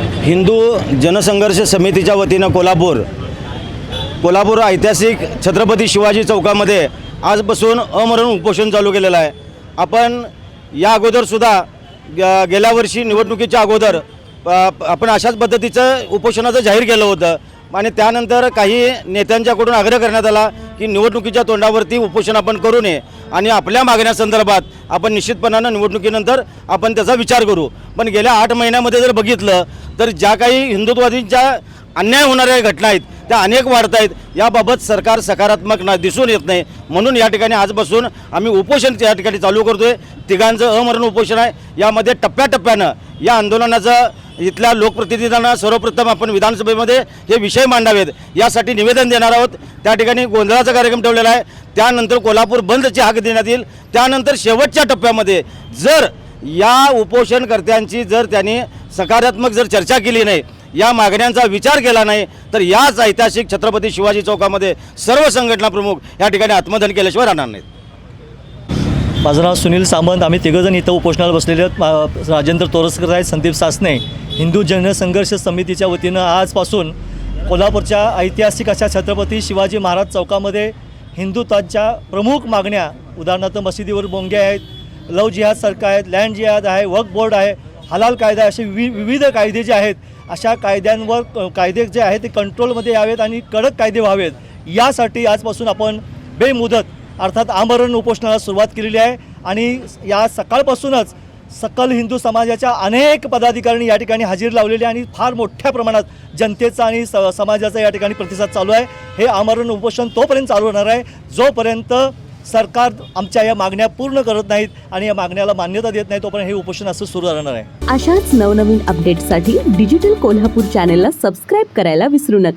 हिंदू जनसंघर्ष समितीच्या वतीनं कोल्हापूर कोल्हापूर ऐतिहासिक छत्रपती शिवाजी चौकामध्ये आजपासून अमरण उपोषण चालू केलेलं आहे. आपण या अगोदरसुद्धा ग- गेल्या वर्षी निवडणुकीच्या अगोदर आपण अशाच पद्धतीचं उपोषणाचं जाहीर केलं होतं आणि त्यानंतर काही नेत्यांच्याकडून आग्रह करण्यात आला की निवडणुकीच्या तोंडावरती उपोषण आपण करू नये. आणि आपल्या मागण्यासंदर्भात आपण निश्चितपणानं निवडणुकीनंतर आपण त्याचा विचार करू. पण गेल्या आठ महिन्यामध्ये जर बघितलं तर ज्या काही हिंदुत्वादींच्या अन्याय होणाऱ्या घटना आहेत त्या अनेक वाढत आहेत. याबाबत सरकार सकारात्मक ना दिसून येत नाही. म्हणून या ठिकाणी आजपासून आम्ही उपोषण या ठिकाणी चालू करतोय. तिघांचं अमरण उपोषण आहे. यामध्ये टप्प्याटप्प्यानं या आंदोलनाचं इथल्या लोकप्रतिनिधींना सर्वप्रथम आपण विधानसभेमध्ये हे विषय मांडावेत. यासाठी निवेदन देणार आहोत. त्या ठिकाणी गोंधळाचा कार्यक्रम ठेवलेला आहे. त्यानंतर कोल्हापूर बंदची हाक देण्यात येईल. त्यानंतर शेवटच्या टप्प्यामध्ये जर या उपोषणकर्त्यांची जर त्यांनी सकारात्मक जर चर्चा केली नाही या मागण्यांचा विचार केला नाही तर याच ऐतिहासिक छत्रपती शिवाजी चौकामध्ये सर्व संघटना प्रमुख या ठिकाणी आत्मधन केल्याशिवाय राहणार नाहीत. माझं नाव सुनील सामंत. आम्ही तिघंजण इथं उपोषणाला बसलेले आहेत. राजेंद्र तोरसकर आहेत संदीप सासने हिंदू जनसंघर्ष समितीच्या वतीनं आजपासून कोल्हापूरच्या ऐतिहासिक अशा छत्रपती शिवाजी महाराज चौकामध्ये हिंदुत्वाच्या प्रमुख मागण्या उदाहरणार्थ मशिदीवर बोंगे आहेत लव जिहाद सरकार आहेत लँड जिहाद आहे वक बोर्ड आहे हलाल कायदा असे वि विविध कायदे जे आहेत अशा कायद्यांवर क- कायदे जे आहेत ते कंट्रोलमध्ये यावेत आणि कडक कायदे व्हावेत. यासाठी आजपासून आपण बेमुदत अर्थात आमरण उपोषणाला सुरुवात केलेली आहे. आणि या सकाळपासूनच सकल हिंदू समाजाच्या अनेक पदाधिकाऱ्यांनी या ठिकाणी हजेरी लावलेली आहे आणि फार मोठ्या प्रमाणात जनतेचा आणि स समाजाचा या ठिकाणी प्रतिसाद चालू आहे. हे आमरण उपोषण तोपर्यंत चालू राहणार आहे जोपर्यंत सरकार आमच्या या मागण्या पूर्ण करत नाहीत आणि या मागण्याला मान्यता देत नाही तोपर्यंत हे उपोषण असं सुरू राहणार आहे. अशाच नवनवीन अपडेटसाठी डिजिटल कोल्हापूर चॅनेलला सबस्क्राईब करायला विसरू नका.